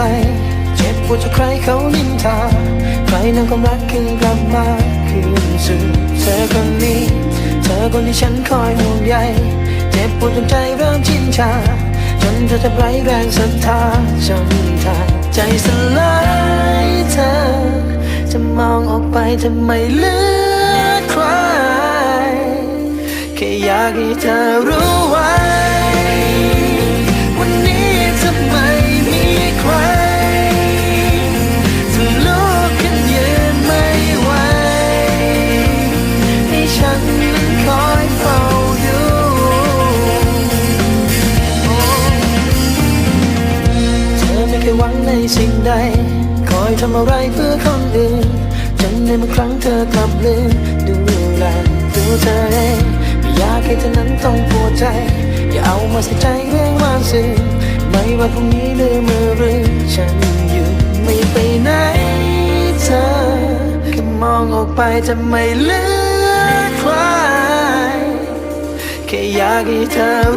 รเจ็บปวดจากใครเขานินทา ใครนำความรักคืนกลับมาคืนสู่เธอคนนี้ เธอคนที่ฉันคอยห่วงใย เจ็บปวดจนใจเริ่มชินชา จนเธอจะไร้แรงศรัทธาจนทายใจสลายเธอ จะมองออกไปจะไม่เหลือใครแค่อยากให้เธอรู้ไว้ ใด คอยทำอะไรเพื่อคนอื่น จนในบางครั้งเธอกลับลืมดูแลตัวเธอเองไม่อยากให้เธอนั้นต้องปวดใจ อย่าเอามาใส่ใจเรื่องวานซื่อไม่ว่าพรุ่งนี้หรือเมื่อรืฉันอยู่ไม่ไปไหนเธอแค่มองออกไปจะไม่เลือใครแค่อยากให้เธอ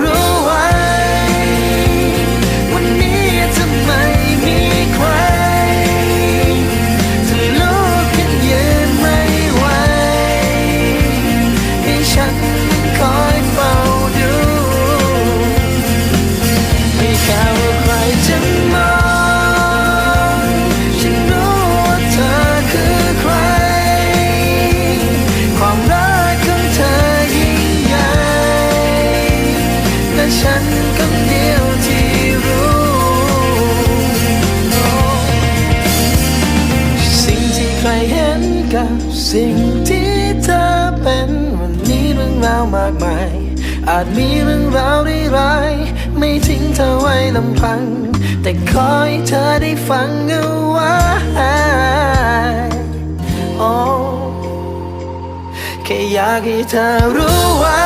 สิ่งที่ใครเห็นกับสิ่งที่เธอเป็นวันนี้เรื่องราวมากมาย อาจมีเรื่องราวร้ายไม่ทิ้งเธอไว้ลำพัง แต่ขอให้เธอได้ฟังเอาไว้โอ้แค่อยากให้เธอรู้ไว้